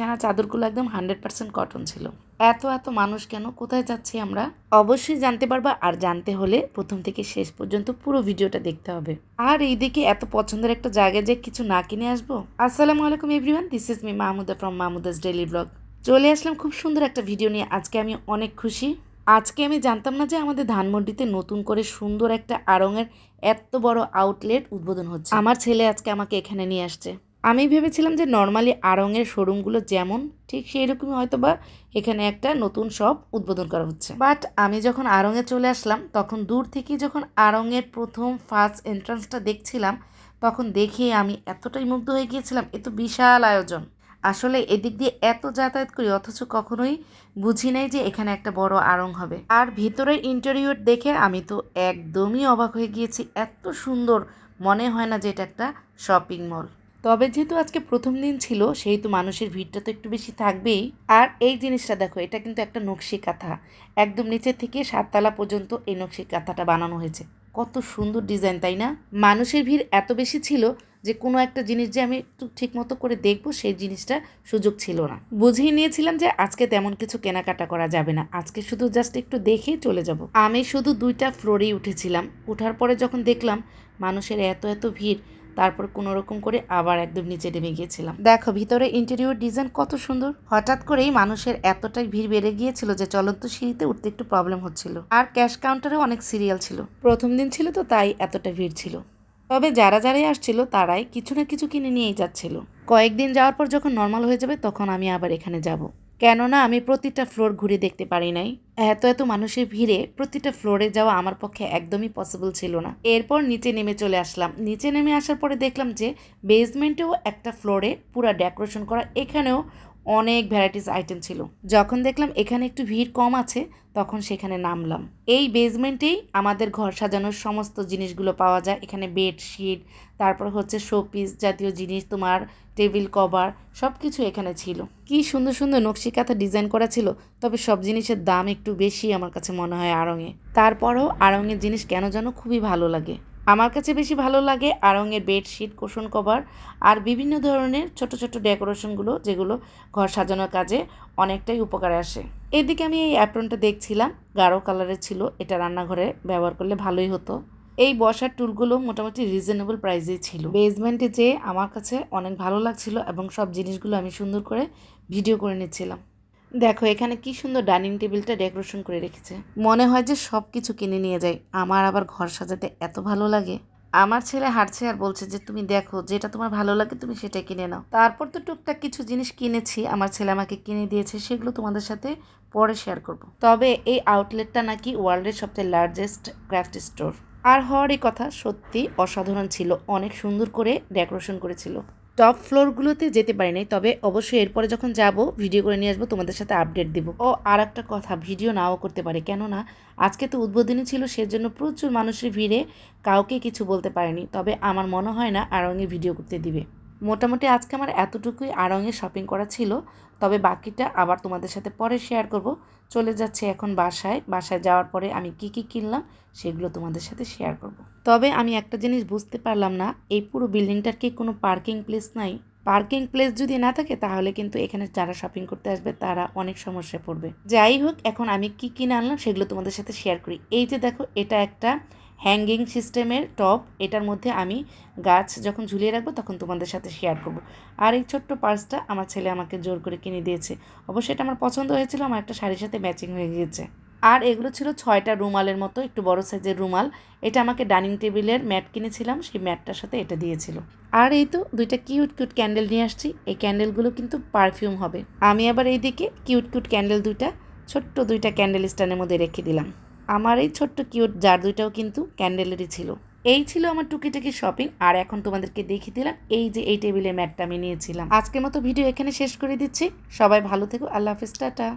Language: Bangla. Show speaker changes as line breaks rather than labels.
বিছানা চাদরগুলো একদম হান্ড্রেড পার্সেন্ট কটন ছিল। এত এত মানুষ কেন? কোথায় যাচ্ছি আমরা? অবশ্যই জানতে পারবা আর জানতে হলে প্রথম থেকে শেষ পর্যন্ত পুরো ভিডিওটা দেখতে হবে। আর এইদিকে এত পছন্দের একটা জায়গায় যে কিছু না কিনে আসব? আসসালামু আলাইকুম everyone this is me Mahmuda from Mahmuda's daily blog চলে আসলাম খুব সুন্দর একটা ভিডিও নিয়ে। আজকে আমি অনেক খুশি। আজকে আমি জানতাম না যে আমাদের ধানমন্ডিতে নতুন করে সুন্দর একটা আড়ঙের এত বড় আউটলেট উদ্বোধন হচ্ছে। আমার ছেলে আজকে আমাকে এখানে নিয়ে আসছে। আমি ভেবেছিলাম যে নর্মালি আড়ংয়ের শোরুমগুলো যেমন, ঠিক সেই রকমই হয়তো বা এখানে একটা নতুন শপ উদ্বোধন করা হচ্ছে। বাট আমি যখন আড়ংয়ে চলে আসলাম, তখন দূর থেকে যখন আড়ংয়ের প্রথম ফার্স্ট এন্ট্রান্সটা দেখছিলাম, তখন দেখে আমি এতটাই মুগ্ধ হয়ে গিয়েছিলাম। এ তো বিশাল আয়োজন। আসলে এদিক দিয়ে এত যাতায়াত করি, অথচ কখনোই বুঝি নাই যে এখানে একটা বড় আড়ং হবে। আর ভিতরের ইন্টেরিয়র দেখে আমি তো একদমই অবাক হয়ে গিয়েছি। এত সুন্দর, মনে হয় না যে এটা একটা শপিং মল তবে যেহেতু আজকে প্রথম দিন ছিল, সেহেতু মানুষের ভিড়টা তো একটু বেশি থাকবেই। আর এই জিনিসটা দেখো, এটা কিন্তু একটা নকশি কাঁথা। একদম নিচে থেকে সাততলা পর্যন্ত এই নকশি কাঁথাটা বানানো হয়েছে। কত সুন্দর ডিজাইন, তাই না? মানুষের ভিড় এত বেশি ছিল যে কোনো একটা জিনিস যে আমি একটু ঠিক মতো করে দেখব, সেই জিনিসটা সুযোগ ছিল না। বুঝিয়ে নিয়েছিলাম যে আজকে তেমন কিছু কেনাকাটা করা যাবে না। আজকে শুধু জাস্ট একটু দেখেই চলে যাব। আমি শুধু দুইটা ফ্লোরেই উঠেছিলাম। উঠার পরে যখন দেখলাম, মানুষের এত এত ভিড় তারপর কোনো রকম করে আবার একদম নিচে নেমে গিয়েছিলাম। দেখো, ভিতরে ইন্টেরিয়র ডিজাইন কত সুন্দর। হঠাৎ করেই মানুষের এতটাই ভিড় বেড়ে গিয়েছিল যে চলন্ত সিঁড়িতে উঠতে একটু প্রবলেম হচ্ছিল। আর ক্যাশ কাউন্টারে অনেক সিরিয়াল ছিল। প্রথম দিন ছিল তো তাই এতটা ভিড় ছিল। তবে যারা যারাই আসছিল, তারাই কিছু না কিছু কিনে নিয়েই যাচ্ছিল। কয়েকদিন যাওয়ার পর যখন নর্মাল হয়ে যাবে, তখন আমি আবার এখানে যাব। কেননা আমি প্রতিটা ফ্লোর ঘুরে দেখতে পারি নাই। এত এত মানুষের ভিড়ে প্রতিটা ফ্লোরে যাওয়া আমার পক্ষে একদমই পসিবল ছিল না। এরপর নিচে নেমে চলে আসলাম। নিচে নেমে আসার পরে দেখলাম যে বেসমেন্টেও একটা ফ্লোরে পুরা ডেকোরেশন করা এখানেও অনেক ভ্যারাইটিস আইটেম ছিল। যখন দেখলাম এখানে একটু ভিড় কম আছে, তখন সেখানে নামলাম। এই বেসমেন্টেই আমাদের ঘর সাজানোর সমস্ত জিনিসগুলো পাওয়া যায়। এখানে বেডশিট তারপর হচ্ছে শোপিস জাতীয় জিনিস তোমার টেবিল, কভার সব কিছু এখানে ছিল। কি সুন্দর সুন্দর নকশিকাথা ডিজাইন করা ছিল, তবে সব জিনিসের দাম একটু বেশি আমার কাছে মনে হয় আড়ংয়ে তারপরেও আড়ংয়ের জিনিস কেন যেন খুবই ভালো লাগে। আমার কাছে বেশি ভালো লাগে আড়ংয়ের বেডশিট, কুশন কভার আর বিভিন্ন ধরনের ছোট ছোট ডেকোরেশনগুলো যেগুলো ঘর সাজানোর কাজে অনেকটাই উপকারে আসে। এদিকে আমি এই অ্যাপ্রনটা দেখছিলাম, গাঢ় কালারের ছিল, এটা রান্নাঘরে ব্যবহার করলে ভালোই হতো। এই বসার টুলগুলো মোটামুটি রিজনেবল প্রাইসেই ছিল। বেসমেন্টে যে আমার কাছে অনেক ভালো লাগছিল এবং সব জিনিসগুলো আমি সুন্দর করে ভিডিও করে নিচ্ছিলাম। দেখো, এখানে কি সুন্দর ডাইনিং টেবিলটা ডেকোরেশন করে রেখেছে। মনে হয় যে সব কিছু কিনে নিয়ে যাই আমার আবার ঘর সাজাতে এত ভালো লাগে। আমার ছেলে হাঁটছে আর বলছে যে, তুমি দেখো, যেটা তোমার ভালো লাগে তুমি সেটা কিনে নাও। তারপর তো টুকটাক কিছু জিনিস কিনেছি। আমার ছেলে আমাকে কিনে দিয়েছে, সেগুলো তোমাদের সাথে পরে শেয়ার করব। তবে এই আউটলেটটা নাকি ওয়ার্ল্ডের সবচেয়ে লার্জেস্ট ক্রাফট স্টোর আর হওয়ার এই কথা সত্যি অসাধারণ ছিল, অনেক সুন্দর করে ডেকোরেশন করেছিল। টপ ফ্লোরগুলোতে যেতে পারি নাই, তবে অবশ্যই এরপরে যখন যাব ভিডিও করে নিয়ে আসব, তোমাদের সাথে আপডেট দিব। ও আর একটা কথা ভিডিও নাও করতে পারে, কেননা আজকে তো উদ্বোধনী ছিল, সেজন্য প্রচুর মানুষের ভিড়ে কাউকে কিছু বলতে পারেনি, তবে আমার মনে হয় না আর ভিডিও করতে দিবে। মোটামুটি আজকে আমার এতটুকুই আড়ঙে শপিং করা ছিল, তবে বাকিটা আবার তোমাদের সাথে পরে শেয়ার করব। চলে যাচ্ছে এখন বাসায় বাসায় যাওয়ার পরে আমি কি কি কিনলাম সেগুলো তোমাদের সাথে শেয়ার করব। তবে আমি একটা জিনিস বুঝতে পারলাম না, এই পুরো বিল্ডিংটার কি কোনো পার্কিং প্লেস নাই? পার্কিং প্লেস যদি না থাকে তাহলে কিন্তু এখানে যারা শপিং করতে আসবে তারা অনেক সমস্যায় পড়বে। যাই হোক, এখন আমি কি কিনে আনলাম সেগুলো তোমাদের সাথে শেয়ার করি। এই যে দেখো, এটা একটা হ্যাঙ্গিং সিস্টেমের টপ এটার মধ্যে আমি গাছ যখন ঝুলিয়ে রাখব তখন তোমাদের সাথে শেয়ার করব। আর এই ছোট্ট পার্সটা আমার ছেলে আমাকে জোর করে কিনে দিয়েছে। অবশ্যই এটা আমার পছন্দ হয়েছিল, আমার একটা শাড়ির সাথে ম্যাচিং হয়ে গিয়েছে। আর এগুলো ছিল ছয়টা রুমালের মতো, একটু বড় সাইজের রুমাল। এটা আমাকে ডাইনিং টেবিলের ম্যাট কিনেছিলাম, সেই ম্যাটটার সাথে এটা দিয়েছিল। আর এই তো দুইটা কিউট কিউট ক্যান্ডেল নিয়ে আসছি। এই ক্যান্ডেলগুলো কিন্তু পারফিউম হবে। আমি আবার এইদিকে কিউট কিউট ক্যান্ডেল দুইটা, ছোট্ট দুইটা ক্যান্ডেল স্ট্যান্ডের মধ্যে রেখে দিলাম। আমার এই ছোট্ট কিউট জার দুইটাও কিন্তু ক্যান্ডেলেরই ছিল। এই ছিল আমার টুকিটাকি শপিং, আর এখন তোমাদেরকে দেখিয়ে দিলাম এই যে এই টেবিলের ম্যাটটা আমি নিয়েছিলাম। আজকের মতো ভিডিও এখানে শেষ করে দিচ্ছি। সবাই ভালো থেকো, আল্লাহ হাফিজ, টাটা।